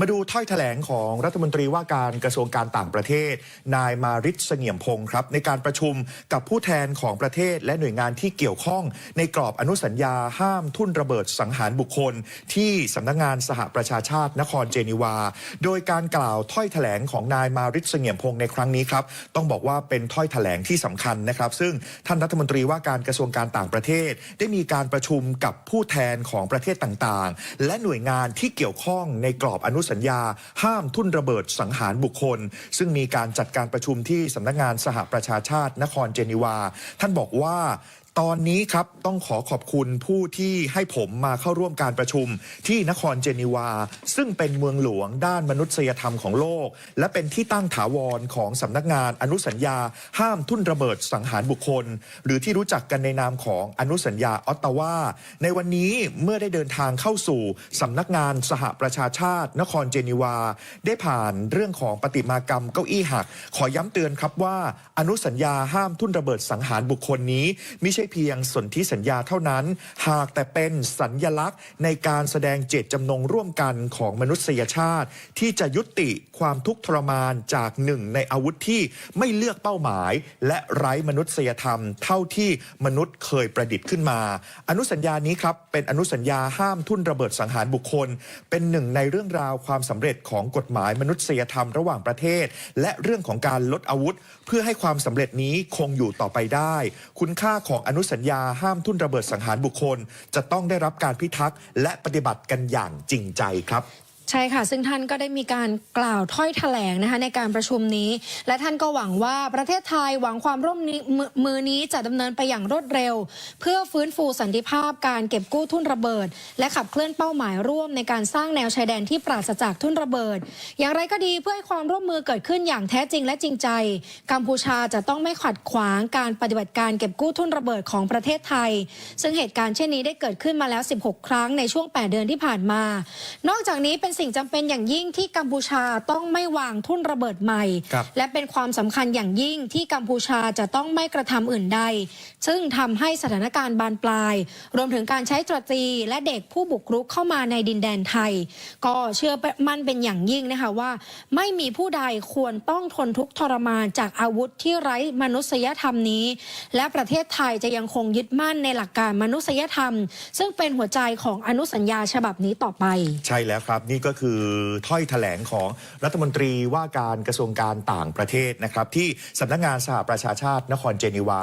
มาดูถ้อยแถลงของรัฐมนตรีว่าการกระทรวงการต่างประเทศ นายมาริศเสงี่ยมพงศ์ครับ ในการประชุมกับผู้แทนของประเทศและหน่วยงานที่เกี่ยวข้อง ในกรอบอนุสัญญาห้ามทุ่นระเบิดสังหารบุคคล ที่สำนักงานสหประชาชาตินครเจนีวา โดยการกล่าวถ้อยแถลงของนายมาริศเสงี่ยมพงศ์ในครั้งนี้ครับต้องบอกว่าเป็นถ้อยแถลงที่สำคัญนะครับ ซึ่งท่านรัฐมนตรีว่าการกระทรวงการต่างประเทศ ได้มีการประชุมกับผู้แทนของประเทศต่างๆ และหน่วยงานที่เกี่ยวข้องในกรอบอนุุสัญญา ห้ามทุ่นระเบิดสังหารบุคคล ซึ่งมีการจัดการประชุมที่สำนักงานสหประชาชาตินครเจนีวา ท่านบอกว่า ตอนนี้ครับต้องขอขอบคุณผู้ที่ให้ผมมาเข้าร่วมการประชุมที่นครเจนีวา ซึ่งเป็นเมืองหลวงด้านมนุษยธรรมของโลก และเป็นที่ตั้งถาวรของสำนักงานอนุสัญญา ห้ามทุ่นระเบิดสังหารบุคคล หรือที่รู้จักกันในนามของอนุสัญญาออตตาวาในวันนี้เมื่อได้เดินทางเข้าสู่สำนักงานสหประชาชาติ นครเจนีวา ได้ผ่านเรื่องของปฏิมากรรมเก้าอี้หัก ขอย้ำเตือนครับว่า อนุสัญญาห้ามทุ่นระเบิดสังหารบุคคลนี้ไม่ใช่เพียงสนธิสัญญาเท่านั้น หากแต่เป็นสัญญลักษณ์ในการแสดงเจตจำนงร่วมกันของมนุษยชาติ ที่จะยุติความทุกข์ทรมานจากหนึ่งในอาวุธที่ไม่เลือกเป้าหมาย และไร้มนุษยธรรม เท่าที่มนุษย์เคยประดิษฐ์ขึ้นมา อนุสัญญานี้ครับเป็นอนุสัญญาห้ามทุ่นระเบิดสังหารบุคคล เป็นหนึ่งในเรื่องราวความสำเร็จของกฎหมายมนุษยธรรมระหว่างประเทศ และเรื่องของการลดอาวุธ เพื่อให้ความสำเร็จนี้คงอยู่ต่อไปได้ คุณค่าของอนุสัญญาห้ามทุ่นระเบิดสังหารบุคคล จะต้องได้รับการพิทักษ์และปฏิบัติกันอย่างจริงใจครับ ใช่ค่ะ ซึ่งท่านก็ได้มีการกล่าวถ้อยแถลงนะคะในการประชุมนี้ และท่านก็หวังว่าประเทศไทยหวังความร่วมมือนี้จะดำเนินไปอย่างรวดเร็ว เพื่อฟื้นฟูสันติภาพการเก็บกู้ทุ่นระเบิด และขับเคลื่อนเป้าหมายร่วมในการสร้างแนวชายแดนที่ปราศจากทุ่นระเบิด อย่างไรก็ดีเพื่อให้ความร่วมมือเกิดขึ้นอย่างแท้จริงและจริงใจ กัมพูชาจะต้องไม่ขัดขวางการปฏิบัติการเก็บกู้ทุ่นระเบิดของประเทศไทย ซึ่งเหตุการณ์เช่นนี้ได้เกิดขึ้นมาแล้ว 16 ครั้งในช่วง 8 เดือนที่ผ่านมา นอกจากนี้เป็นสิ่งจำเป็นอย่างยิ่งที่กัมพูชาต้องไม่วางทุ่นระเบิดใหม่ครับและเป็นความสำคัญอย่างยิ่งที่กัมพูชาจะต้องไม่กระทำอื่นใด ซึ่งทำให้สถานการณ์บานปลาย รวมถึงการใช้ตรตรีและเด็กผู้บุกรุกเข้ามาในดินแดนไทย ก็เชื่อมั่นเป็นอย่างยิ่งนะคะว่า ไม่มีผู้ใดควรต้องทนทุกข์ทรมานจากอาวุธที่ไร้มนุษยธรรมนี้ และประเทศไทยจะยังคงยึดมั่นในหลักการมนุษยธรรม ซึ่งเป็นหัวใจของอนุสัญญาฉบับนี้ต่อไป ใช่แล้วครับนี่ก็็คือถ้อยแถลงของรัฐมนตรีว่าการกระทรวงการต่างประเทศนะครับที่สำนักงานสหประชาชาตินครเจนีวา